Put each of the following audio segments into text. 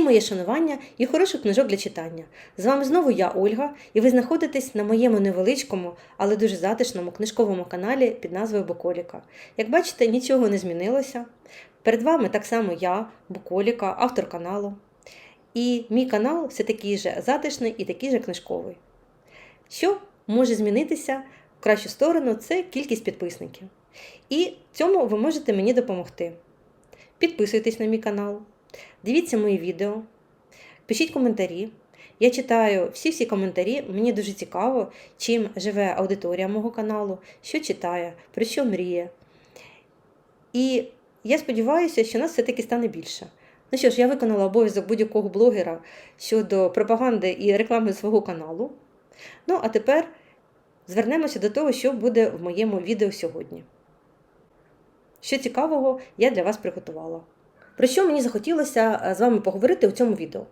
Всім моє шанування і хороших книжок для читання. З вами знову я, Ольга, і ви знаходитесь на моєму невеличкому, але дуже затишному книжковому каналі під назвою Буколіка. Як бачите, нічого не змінилося. Перед вами так само я, Буколіка, автор каналу. І мій канал все такий же затишний і такий же книжковий. Що може змінитися в кращу сторону це кількість підписників. І цьому ви можете мені допомогти. Підписуйтесь на мій канал, дивіться мої відео, пишіть коментарі. Я читаю всі-всі коментарі, мені дуже цікаво, чим живе аудиторія мого каналу, що читає, про що мріє. І я сподіваюся, що нас все-таки стане більше. Ну що ж, я виконала обов'язок будь-якого блогера щодо пропаганди і реклами свого каналу. Ну, а тепер звернемося до того, що буде в моєму відео сьогодні. Що цікавого я для вас приготувала. Про що мені захотілося е, з вами поговорити у цьому відео?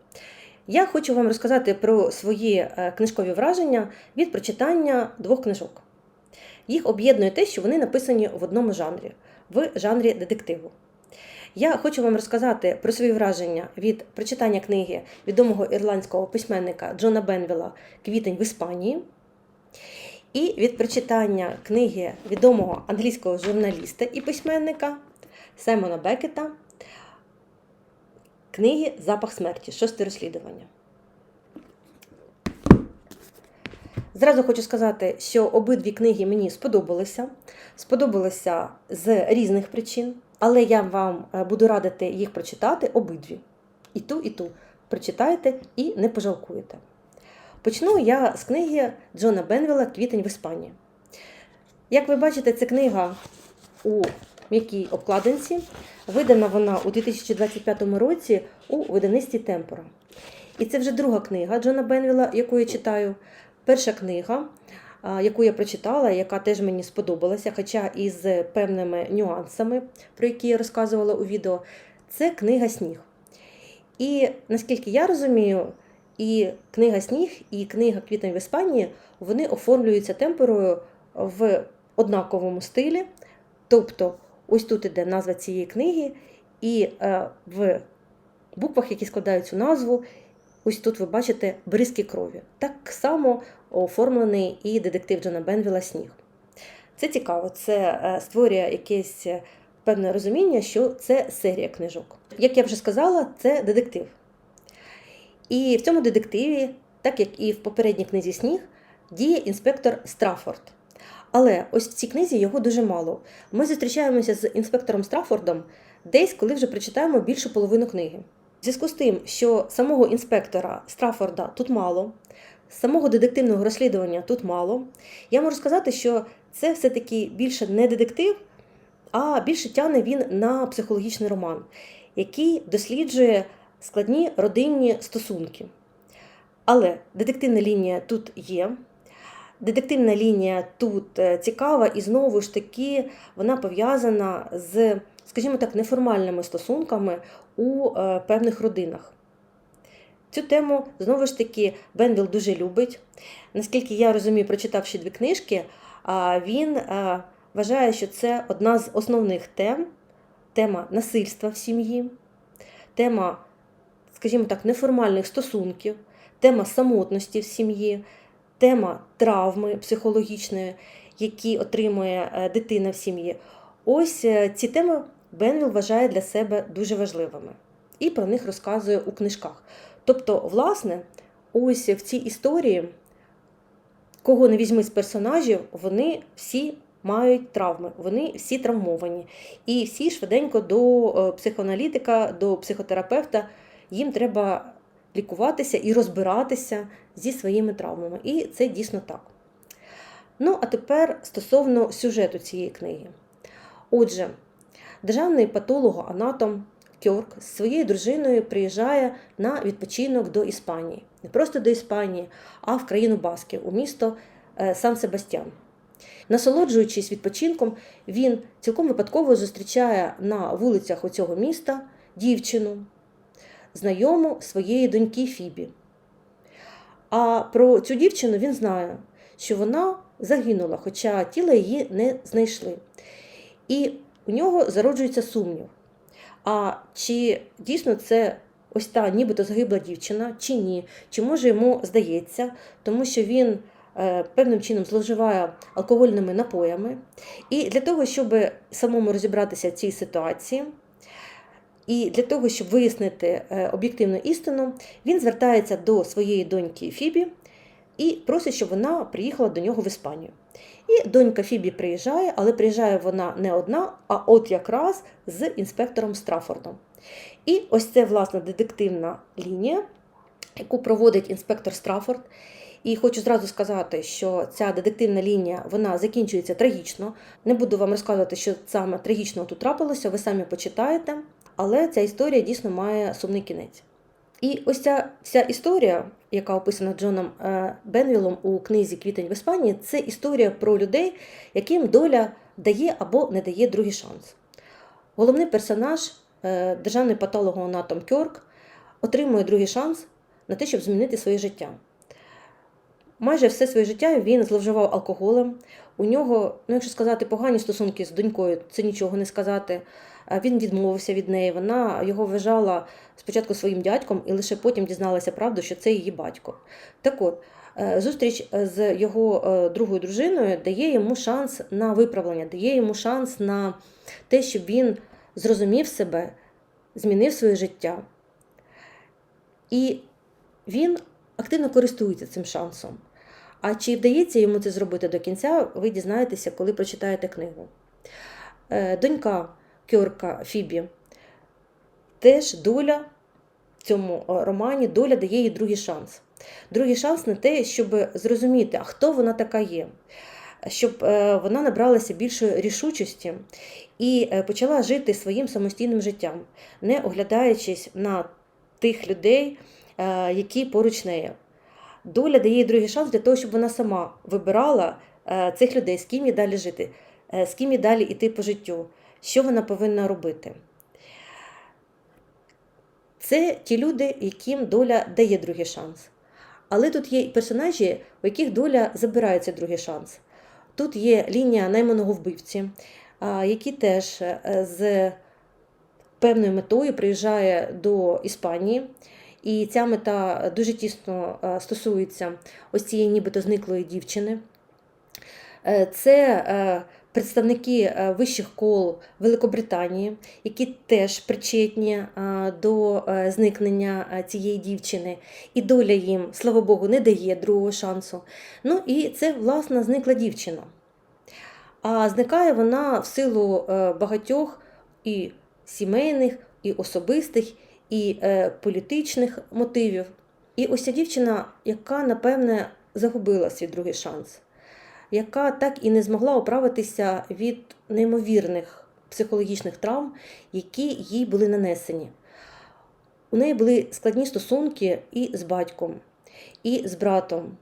Я хочу вам розказати про свої е, книжкові враження від прочитання двох книжок. Їх об'єднує те, що вони написані в одному жанрі, в жанрі детективу. Я хочу вам розказати про свої враження від прочитання книги відомого ірландського письменника Джона Бенвіла Квітень в Іспанії. І від прочитання книги відомого англійського журналіста і письменника Саймона Бекета книги Запах смерті. Шосте розслідування. Зразу хочу сказати, що обидві книги мені сподобалися. Сподобалися з різних причин, але я вам е, буду радити їх прочитати обидві. І ту, і ту. Прочитайте і не пожалкуєте. Почну я з книги Джона Бенвіла Квітень в Іспанії. Як ви бачите, це книга у м'якій обкладинці. Видана вона у 2025 році у видаництві Темпора. І це вже друга книга Джона Бенвіла, яку я читаю. Перша книга, яку я прочитала, яка теж мені сподобалася, хоча і з певними нюансами, про які я розказувала у відео, це книга Сніг. І наскільки я розумію, і книга Сніг, і книга Квітень в Іспанії вони оформлюються темперою в однаковому стилі. Тобто, ось тут іде назва цієї книги, і е, в буквах, які складають цю назву, ось тут ви бачите бризки крові. Так само оформлений і детектив Джона Бенвіла Сніг. Це цікаво, це е, створює якесь певне розуміння, що це серія книжок. Як я вже сказала, це детектив. І в цьому детективі, так як і в попередній книзі Сніг, діє інспектор Страффорд. Але ось в цій книзі його дуже мало. Ми зустрічаємося з інспектором Страффордом десь, коли вже прочитаємо більшу половину книги. В зв'язку з тим, що самого інспектора Страффорда тут мало, самого детективного розслідування тут мало, я можу сказати, що це все-таки більше не детектив, а більше тягне він на психологічний роман, який досліджує складні родинні стосунки. Але детективна лінія тут є. Детективна лінія тут е, цікава, і знову ж таки вона пов'язана з, скажімо так, неформальними стосунками у е, певних родинах. Цю тему, знову ж таки, Бенвіл дуже любить. Наскільки я розумію, прочитавши дві книжки, він е, вважає, що це одна з основних тем тема насильства в сім'ї, тема, скажімо так, неформальних стосунків, тема самотності в сім'ї тема травми психологічної, які отримує дитина в сім'ї. Ось ці теми Бенвіл вважає для себе дуже важливими і про них розказує у книжках. Тобто, власне, ось в цій історії, кого не візьми з персонажів, вони всі мають травми, вони всі травмовані. І всі швиденько до психоаналітика, до психотерапевта їм треба лікуватися і розбиратися зі своїми травмами. І це дійсно так. Ну, а тепер стосовно сюжету цієї книги. Отже, державний патолого-анатом Кьорк з своєю дружиною приїжджає на відпочинок до Іспанії. Не просто до Іспанії, а в країну Баски, у місто Сан Себастьян. Насолоджуючись відпочинком, він цілком випадково зустрічає на вулицях цього міста дівчину, знайому своєї доньки Фібі. А про цю дівчину він знає, що вона загинула, хоча тіла її не знайшли. І у нього зароджується сумнів. А чи дійсно це ось та нібито загибла дівчина, чи ні, чи може йому здається, тому що він е, певним чином зловживає алкогольними напоями. І для того, щоб самому розібратися в цій ситуації, і для того, щоб вияснити е, об'єктивну істину, він звертається до своєї доньки Фібі і просить, щоб вона приїхала до нього в Іспанію. І донька Фібі приїжджає, але приїжджає вона не одна, а от якраз з інспектором Страфордом. І ось це, власне, детективна лінія, яку проводить інспектор Страфорд. І хочу зразу сказати, що ця детективна лінія вона закінчується трагічно. Не буду вам розказувати, що саме трагічно тут трапилося, ви самі почитаєте. Але ця історія дійсно має сумний кінець. І ось ця вся історія, яка описана Джоном е, Бенвілом у книзі Квітень в Іспанії, це історія про людей, яким доля дає або не дає другий шанс. Головний персонаж, е, державний патологоанатом Том Кьорк, отримує другий шанс на те, щоб змінити своє життя. Майже все своє життя він зловживав алкоголем. У нього, ну якщо сказати, погані стосунки з донькою, це нічого не сказати. Е, Він відмовився від неї. Вона його вважала спочатку своїм дядьком і лише потім дізналася правду, що це її батько. Так от, е, зустріч з його е, другою дружиною дає йому шанс на виправлення, дає йому шанс на те, щоб він зрозумів себе, змінив своє життя. І він активно користується цим шансом. А чи вдається йому це зробити до кінця, ви дізнаєтеся, коли прочитаєте книгу. Е, Донька Кьорка Фібі теж доля в цьому е, романі, доля дає їй другий шанс. Другий шанс на те, щоб зрозуміти, а хто вона така є, щоб е, вона набралася більшої рішучості і почала жити своїм самостійним життям, не оглядаючись на тих людей, які поруч нею. Доля дає їй другий шанс для того, щоб вона сама вибирала е, цих людей, з ким їй далі жити, е, з ким їй далі йти по життю, що вона повинна робити. Це ті люди, яким доля дає другий шанс. Але тут є персонажі, у яких доля забирає цей другий шанс. Тут є лінія найманого вбивці, а, який теж е, з певною метою приїжджає до Іспанії. І ця мета дуже тісно е, стосується ось цієї нібито зниклої дівчини. Е, Це е, представники вищих кол Великобританії, які теж причетні до зникнення цієї дівчини, і доля їм, слава Богу, не дає другого шансу. Ну і це, власне, зникла дівчина. А зникає вона в силу багатьох і сімейних, і особистих, і е, політичних мотивів. І ось ця дівчина, яка, напевне, загубила свій другий шанс яка так і не змогла оправитися від неймовірних психологічних травм, які їй були нанесені. У неї були складні стосунки і з батьком, і з братом.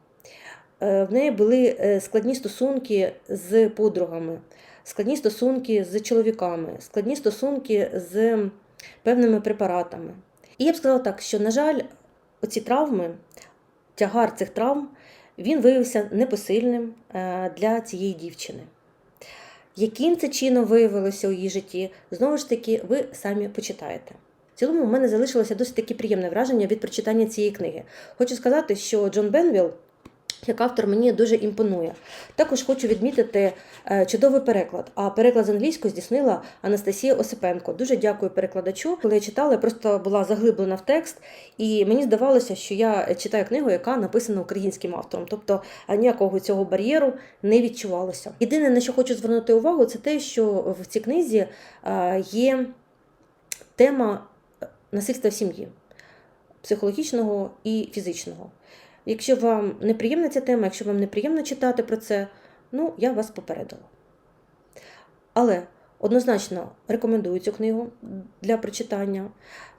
Е, В неї були е, складні стосунки з подругами, складні стосунки з чоловіками, складні стосунки з певними препаратами. І я б сказала так, що, на жаль, оці травми, тягар цих травм він виявився непосильним е, для цієї дівчини. Яким це чином виявилося у її житті, знову ж таки, ви самі почитаєте. В цілому, у мене залишилося досить таке приємне враження від прочитання цієї книги. Хочу сказати, що Джон Бенвіл, як автор, мені дуже імпонує. Також хочу відмітити е, чудовий переклад. А переклад з англійської здійснила Анастасія Осипенко. Дуже дякую перекладачу. Коли я читала, я просто була заглиблена в текст, і мені здавалося, що я читаю книгу, яка написана українським автором. Тобто ніякого цього бар'єру не відчувалося. Єдине, на що хочу звернути увагу, це те, що в цій книзі е, є тема насильства в сім'ї психологічного і фізичного. Якщо вам неприємна ця тема, якщо вам неприємно читати про це, ну я вас попередила. Але однозначно рекомендую цю книгу для прочитання.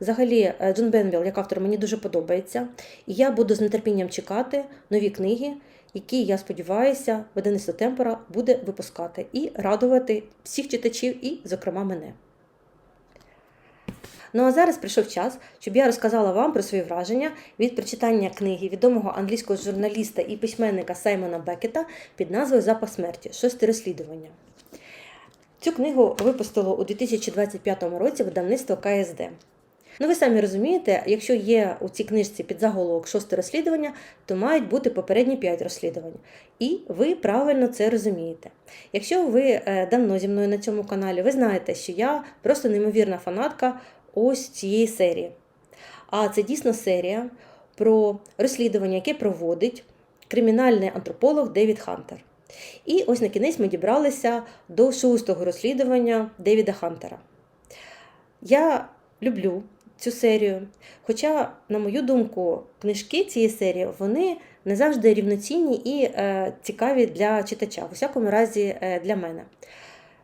Взагалі, е, Джон Бенвіл, як автор, мені дуже подобається. І я буду з нетерпінням чекати нові книги, які, я сподіваюся, видавництво Темпора буде випускати і радувати всіх читачів, і, зокрема, мене. Ну а зараз прийшов час, щоб я розказала вам про свої враження від прочитання книги відомого англійського журналіста і письменника Саймона Бекета під назвою Запах смерті. Шосте розслідування. Цю книгу випустило у 2025 році видавництво КСД. Ну, ви самі розумієте, якщо є у цій книжці під заголовок шосте розслідування, то мають бути попередні п'ять розслідувань. І ви правильно це розумієте. Якщо ви е, давно зі мною на цьому каналі, ви знаєте, що я просто неймовірна фанатка ось цієї серії. А це дійсно серія про розслідування, яке проводить кримінальний антрополог Девід Хантер. І ось на кінець ми дібралися до шостого розслідування Девіда Хантера. Я люблю цю серію, хоча, на мою думку, книжки цієї серії вони не завжди рівноцінні і е, цікаві для читача, в усякому разі е, для мене.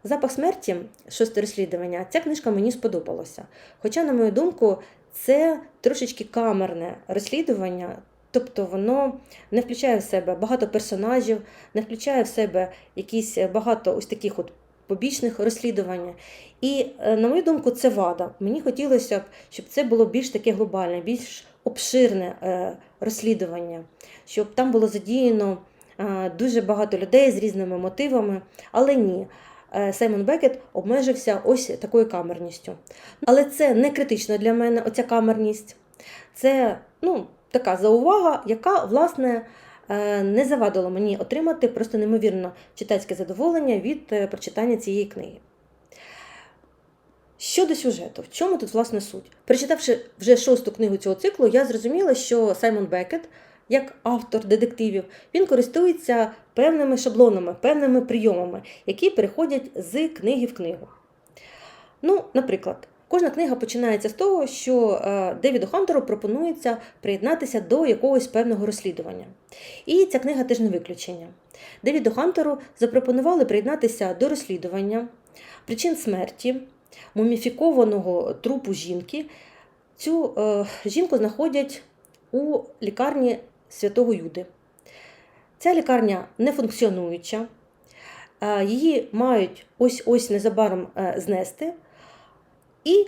Запах смерті, шосте розслідування, ця книжка мені сподобалася. Хоча, на мою думку, це трошечки камерне розслідування, тобто воно не включає в себе багато персонажів, не включає в себе якісь багато ось таких от побічних розслідувань. І, е, на мою думку, це вада. Мені хотілося б, щоб це було більш таке глобальне, більш обширне е, розслідування, щоб там було задіяно е, дуже багато людей з різними мотивами, але ні. Е, Саймон Бекет обмежився ось такою камерністю. Але це не критично для мене, оця камерність. Це ну, така заувага, яка, власне, е, не завадила мені отримати просто неймовірно читацьке задоволення від е, прочитання цієї книги. Щодо сюжету, в чому тут власне суть? Прочитавши вже шосту книгу цього циклу, я зрозуміла, що Саймон Бекет, як автор детективів, він користується певними шаблонами, певними прийомами, які переходять з книги в книгу. Ну, наприклад, кожна книга починається з того, що е, Девіду Хантеру пропонується приєднатися до якогось певного розслідування. І ця книга теж не виключення. Девіду Хантеру запропонували приєднатися до розслідування причин смерті муміфікованого трупу жінки. Цю е, жінку знаходять у лікарні Святого Юди. Ця лікарня не функціонуюча, е, її мають ось-ось незабаром е, знести. І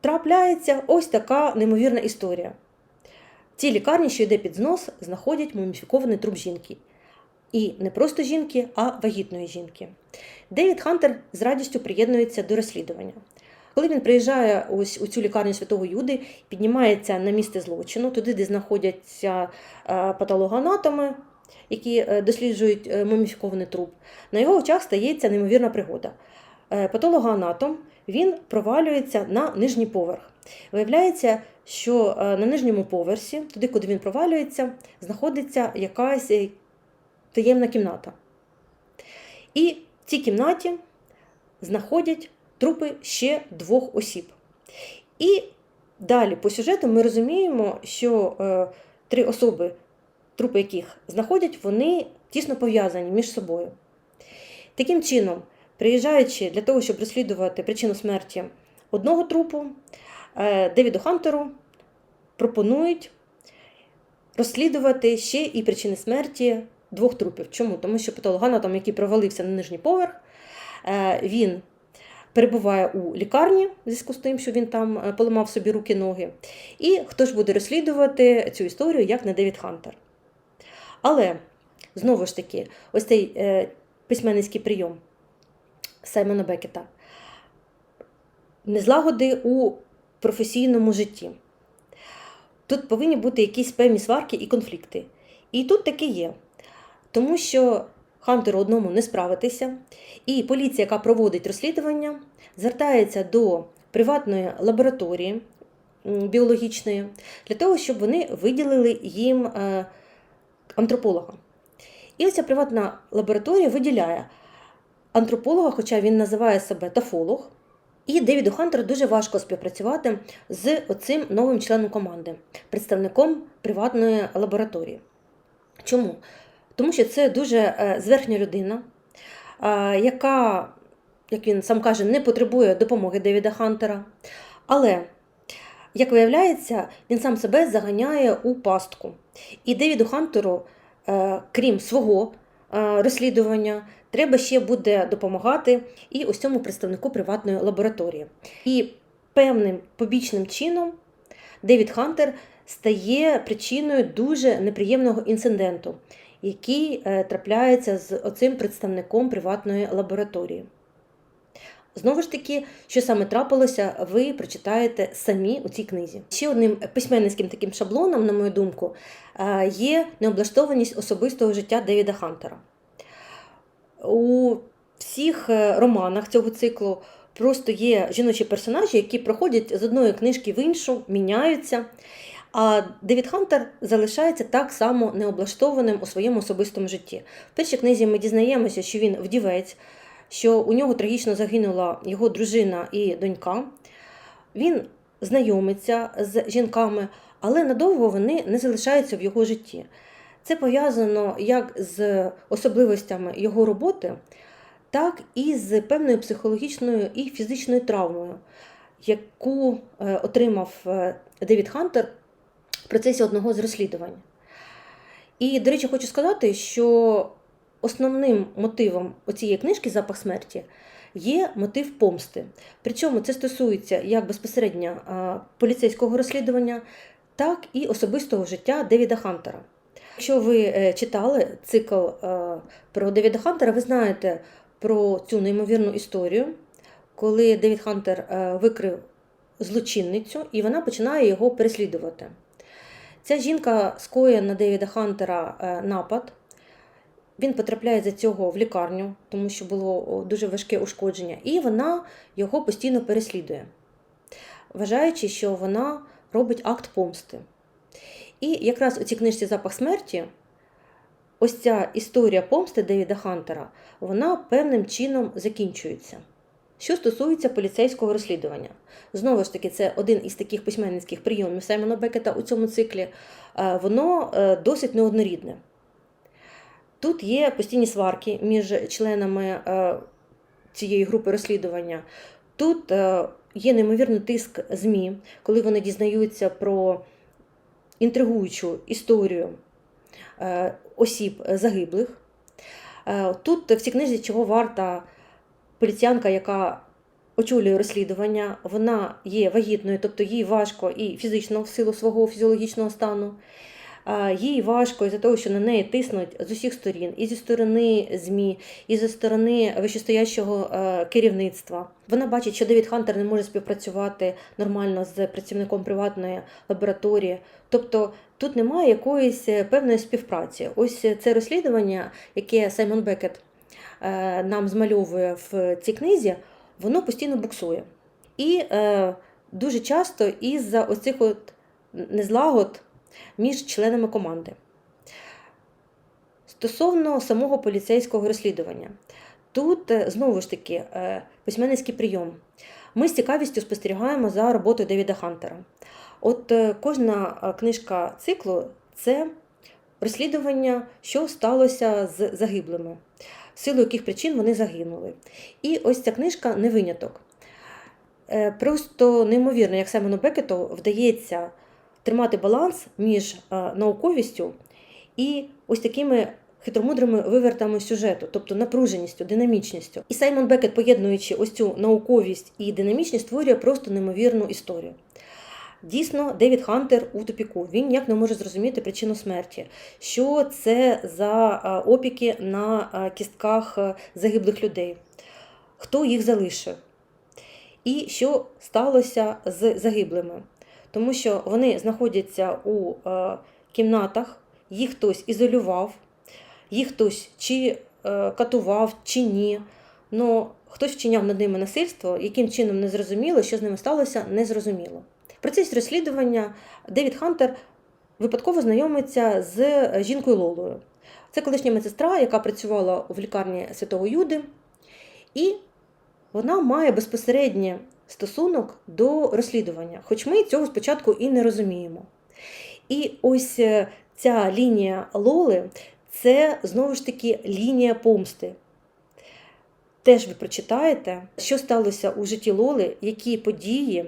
трапляється ось така неймовірна історія. Цій лікарні, що йде під знос, знаходять муміфікований труп жінки. І не просто жінки, а вагітної жінки. Девід Хантер з радістю приєднується до розслідування. Коли він приїжджає ось у цю лікарню Святого Юди, піднімається на місце злочину, туди, де знаходяться е, патологоанатоми, які е, досліджують е, муміфікований труп, на його очах стається неймовірна пригода. Патологоанатом він провалюється на нижній поверх. Виявляється, що на нижньому поверсі, туди, куди він провалюється, знаходиться якась таємна кімната. І в цій кімнаті знаходять трупи ще двох осіб. І далі по сюжету ми розуміємо, що е, три особи, трупи яких знаходять, вони тісно пов'язані між собою. Таким чином, приїжджаючи для того, щоб розслідувати причину смерті одного трупу, е, Девіду Хантеру пропонують розслідувати ще і причини смерті двох трупів. Чому? Тому що патологоанатом, який провалився на нижній поверх, е, він перебуває у лікарні, в зв'язку з тим, що він там е, поламав собі руки ноги. І хто ж буде розслідувати цю історію, як не Девід Хантер. Але, знову ж таки, ось цей е, письменницький прийом Саймона Бекета. Незлагоди у професійному житті. Тут повинні бути якісь певні сварки і конфлікти. І тут таке є. Тому що Хантеру одному не справитися, і поліція, яка проводить розслідування, звертається до приватної лабораторії біологічної для того, щоб вони виділили їм е, антрополога. І оця приватна лабораторія виділяє антрополога, хоча він називає себе тафолог. І Девіду Хантеру дуже важко співпрацювати з оцим новим членом команди, представником приватної лабораторії. Чому? Тому що це дуже е, зверхня людина, яка, як він сам каже, не потребує допомоги Девіда Хантера. Але, як виявляється, він сам себе заганяє у пастку. І Девіду Хантеру, е, крім свого е, розслідування, треба ще буде допомагати і ось цьому представнику приватної лабораторії. І певним побічним чином Девід Хантер стає причиною дуже неприємного інциденту який е, трапляється з оцим представником приватної лабораторії. Знову ж таки, що саме трапилося, ви прочитаєте самі у цій книзі. Ще одним письменницьким таким шаблоном, на мою думку, е, є необлаштованість особистого життя Девіда Хантера. У всіх е, романах цього циклу просто є жіночі персонажі, які проходять з одної книжки в іншу, міняються. А Девід Хантер залишається так само необлаштованим у своєму особистому житті. В першій книзі ми дізнаємося, що він вдівець, що у нього трагічно загинула його дружина і донька. Він знайомиться з жінками, але надовго вони не залишаються в його житті. Це пов'язано як з особливостями його роботи, так і з певною психологічною і фізичною травмою, яку е, отримав е, Девід Хантер процесі одного з розслідувань. І, до речі, хочу сказати, що основним мотивом цієї книжки Запах смерті є мотив помсти. Причому це стосується як безпосередньо поліцейського розслідування, так і особистого життя Девіда Хантера. Якщо ви е, читали цикл е, про Девіда Хантера, ви знаєте про цю неймовірну історію, коли Девід Хантер е, викрив злочинницю і вона починає його переслідувати. Ця жінка скоює на Девіда Хантера е, напад. Він потрапляє за цього в лікарню, тому що було дуже важке ушкодження, і вона його постійно переслідує, вважаючи, що вона робить акт помсти. І якраз у цій книжці Запах смерті ось ця історія помсти Девіда Хантера, вона певним чином закінчується. Що стосується поліцейського розслідування, знову ж таки, це один із таких письменницьких прийомів Саймона Бекета у цьому циклі, Е, воно е, досить неоднорідне. Тут є постійні сварки між членами е, цієї групи розслідування. Тут є неймовірний тиск ЗМІ, коли вони дізнаються про інтригуючу історію осіб загиблих. Тут в цій книзі чого варта поліціянка, яка очолює розслідування, вона є вагітною, тобто їй важко і фізично в силу свого фізіологічного стану. Їй важко із-за того, що на неї тиснуть з усіх сторін, і зі сторони ЗМІ, і зі сторони вищестоящого е, керівництва. Вона бачить, що Девід Хантер не може співпрацювати нормально з працівником приватної лабораторії. Тобто тут немає якоїсь е, певної співпраці. Ось це розслідування, яке Саймон Бекет е, нам змальовує в цій книзі, воно постійно буксує. І е, дуже часто із-за оцих от незлагод між членами команди. Стосовно самого поліцейського розслідування, тут е, знову ж таки е, письменницький прийом. Ми з цікавістю спостерігаємо за роботою Девіда Хантера. От е, кожна е, книжка циклу це розслідування, що сталося з загиблими, силу яких причин вони загинули. І ось ця книжка не виняток. Е, Просто неймовірно, як Семену Бекету вдається тримати баланс між е, науковістю і ось такими хитромудрими вивертами сюжету, тобто напруженістю, динамічністю. І Саймон Бекет, поєднуючи ось цю науковість і динамічність, створює просто неймовірну історію. Дійсно, Девід Хантер у тупіку. Він ніяк не може зрозуміти причину смерті, що це за е, опіки на е, кістках е, загиблих людей, хто їх залишив, і що сталося з загиблими. Тому що вони знаходяться у кімнатах, їх хтось ізолював, їх хтось чи катував, чи ні. Ну, хтось вчиняв над ними насильство, яким чином не зрозуміло, що з ними сталося, не зрозуміло. В процесі розслідування Девід Хантер випадково знайомиться з жінкою Лолою. Це колишня медсестра, яка працювала в лікарні Святого Юди, і вона має безпосередній стосунок до розслідування, хоч ми цього спочатку і не розуміємо. І ось е, ця лінія Лоли це знову ж таки лінія помсти. Теж ви прочитаєте, що сталося у житті Лоли, які події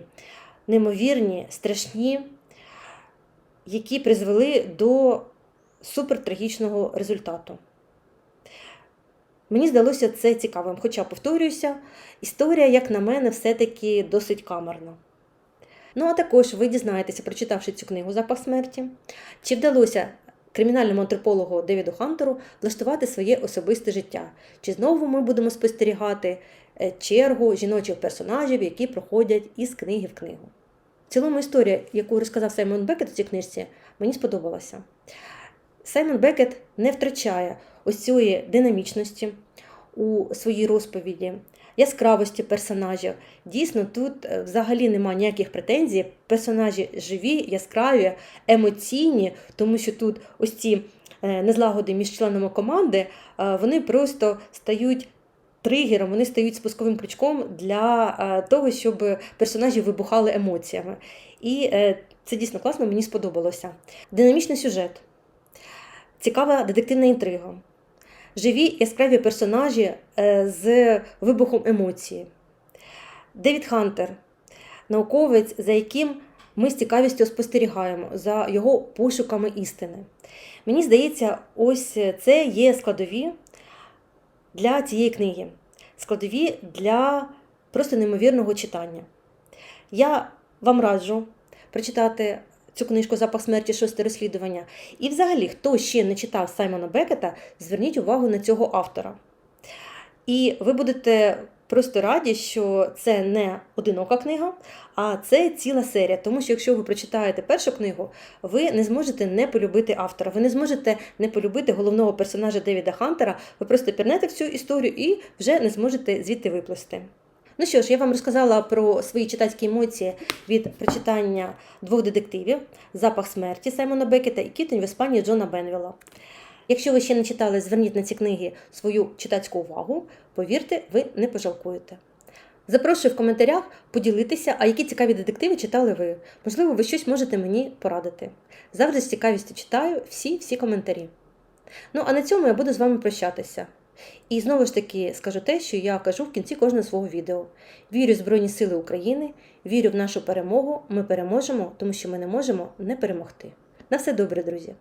неймовірні, страшні, які призвели до супертрагічного результату. Мені здалося це цікавим, хоча, повторююся, історія, як на мене, все-таки досить камерна. Ну, а також ви дізнаєтеся, прочитавши цю книгу Запах смерті, чи вдалося кримінальному антропологу Девіду Хантеру влаштувати своє особисте життя, чи знову ми будемо спостерігати е, чергу жіночих персонажів, які проходять із книги в книгу. Цілому історія, яку розказав Саймон Бекет у цій книжці, мені сподобалася. Саймон Бекет не втрачає ось цієї динамічності у своїй розповіді, яскравості персонажів. Дійсно, тут е, взагалі немає ніяких претензій. Персонажі живі, яскраві, емоційні, тому що тут ось ці е, незлагоди між членами команди, е, вони просто стають тригером, вони стають спусковим крючком для е, того, щоб персонажі вибухали емоціями. І е, це дійсно класно, мені сподобалося. Динамічний сюжет, цікава детективна інтрига, живі яскраві персонажі е, з вибухом емоцій. Девід Хантер, науковець, за яким ми з цікавістю спостерігаємо за його пошуками істини. Мені здається, ось це є складові для цієї книги, складові для просто неймовірного читання. Я вам раджу прочитати цю книжку Запах смерті, шосте розслідування. І взагалі, хто ще не читав Саймона Бекета, зверніть увагу на цього автора. І ви будете просто раді, що це не одинока книга, а це ціла серія. Тому що якщо ви прочитаєте першу книгу, ви не зможете не полюбити автора, ви не зможете не полюбити головного персонажа Девіда Хантера, ви просто пірнете в цю історію і вже не зможете звідти виплисти. Ну що ж, я вам розказала про свої читацькі емоції від прочитання двох детективів Запах смерті Саймона Бекета і Кітень в Іспанії Джона Бенвіла. Якщо ви ще не читали, зверніть на ці книги свою читацьку увагу. Повірте, ви не пожалкуєте. Запрошую в коментарях поділитися, а які цікаві детективи читали ви. Можливо, ви щось можете мені порадити. Завжди з цікавістю читаю всі-всі коментарі. Ну, а на цьому я буду з вами прощатися. І знову ж таки скажу те, що я кажу в кінці кожного свого відео. Вірю в Збройні Сили України, вірю в нашу перемогу. Ми переможемо, тому що ми не можемо не перемогти. На все добре, друзі!